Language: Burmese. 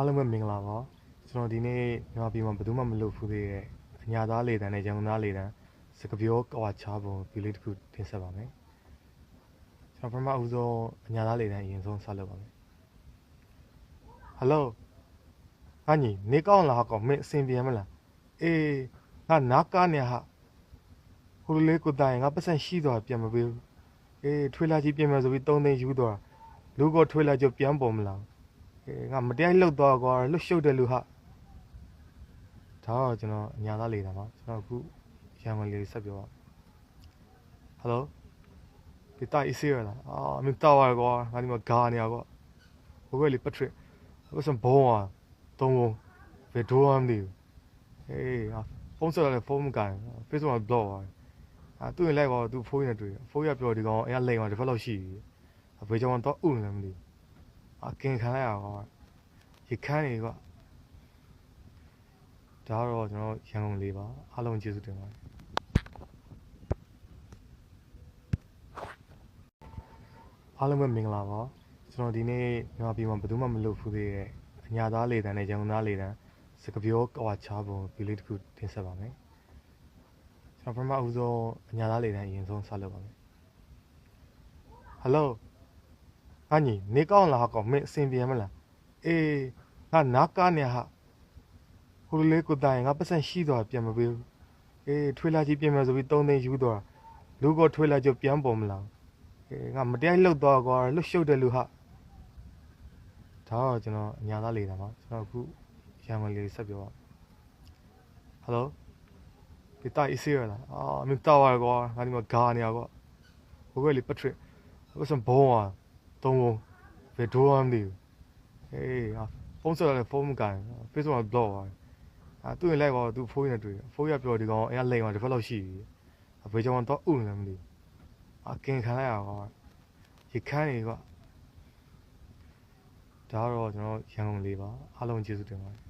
အားလုံးပဲမင်္ဂလာပါကျွန်တော်ဒီနေ့မြန်မာပြည်မှာဘယ်သူမှမလုပ်ဘူးသေးတဲ့အညာသားလေတန်းနဲ့ရန်ကုန်သားလေတန်းစကပြောကွာချားပုံဗီလေးတစ်ခုတင်ဆက်ပါမယ်ကျွန်တော်ပထမဦးဆုံးအညာသားလေတန်းအရင်ဆုံးဆက်လုပ်ပါမယ်ဟယ်လိုအညီနေကောင်းလားကောမင်းအဆင်ပြေမလားအေးငါနားကားနေဟာဟိုလိုလေးကိုတိုင်ငါပတ်စံရှိသွားပြန်မပေးဘူးအေးထွေးလာကြီးပြင်မယ်ဆိုပြီး၃သိန်းယူသွားလူကထွေးလာကြပြန်ပေါ်မလားအေး ငါမတရားလှုပ်သွားကွာလှုပ်ရှုပ်တယ်လူဟာဒါတော့ကျွန်တော်အညာသားလေတာပါကျွန်တော်အခုရန်ကုန်လေးဆက်ပြောပါဟယ်လိုဒီတိုင်အစီရလားအာမင်းတောက်ရကွာငါဒီမှာဂါနေရကွာဘယ်ကလေးပထရစ်ဘယ်စံဘုံอ่ะတုံးဘုံဘယ်ဒိုးမ်းဒီအေးဖုန်းဆက်ရတယ်ဖုန်းမကန် Facebook မှာ block သွားအာသူ့ရင်လိုက်ကွာသူဖုန်းနဲ့တွေ့ဖုန်းရပြောဒီကောင်အဲ့လိန်မှာတစ်ဖက်လောက်ရှိပြီဘယ်ကြောင်တော့ဥနေလဲမသိဘူး အကင်ခံလိုက်ရကွာရခန်းတွေကဒါတော့ကျွန်တော်ရန်ကုန်လေးပါအားလုံးကျေးဇူးတင်ပါတယ်အားလုံးပဲမင်္ဂလာပါကျွန်တော်ဒီနေ့မြန်မာပြည်မှာဘယ်သူမှမလုပ်ဘူးသေးတဲ့အညာသားလေတန်းနဲ့ရန်ကုန်သားလေတန်းစကပြောကွာချားပုံဗီလေးတစ်ခုတင်ဆက်ပါမယ်ကျွန်တော်ပထမဦးဆုံးအညာသားလေတန်းအရင်ဆုံးဆက်လုပ်ပါမယ် ဟယ်လိုအညီနေကောင်းလားကောမင်းအဆင်ပြေမလားအေးငါနားကားနေဟာဟိုလိုလေးကိုတိုင်ငါပတ်စံရှိသွားပြန်မပေးဘူးအေးထွေးလာကြီးပြင်မယ်ဆိုပြီး၃သိန်းယူသွားလူကထွေးလာကြပြန်ပေါ်မလားအေးငါမတရားလှုပ်သွားကွာလှုပ်ရှုပ်တယ်လူဟာဒါတော့ကျွန်တော်အညာသားလေတာပါကျွန်တော်အခုရန်ကုန်လေးဆက်ပြောပါဟယ်လိုဒီတိုင်အစီရလားအာမင်းတောက်ရကွာငါဒီမှာဂါနေရကွာဘယ်ကလေးပထရစ်ဘယ်စံဘုံอ่ะ တုံးဘုံဘယ်ဒိုးမ်းဒီအေးအာဖုန်းဆက်ရတယ်ဖုန်းမကန် Facebook မှာ block သွားအာသူ့ရင်လိုက်ကောသူဖုန်းနဲ့တွေ့ဖုန်းရပြောဒီကောင်အဲ့လိန်မှာတစ်ဖက်လောက်ရှိပြီဘယ်ကြောင်တော့ဥနေလဲမသိဘူးအကင်ခံလိုက်ရကွာရခန်းတွေကဒါတော့ကျွန်တော်ရန်ကုန်လေးပါအားလုံးကျေးဇူးတင်ပါတယ်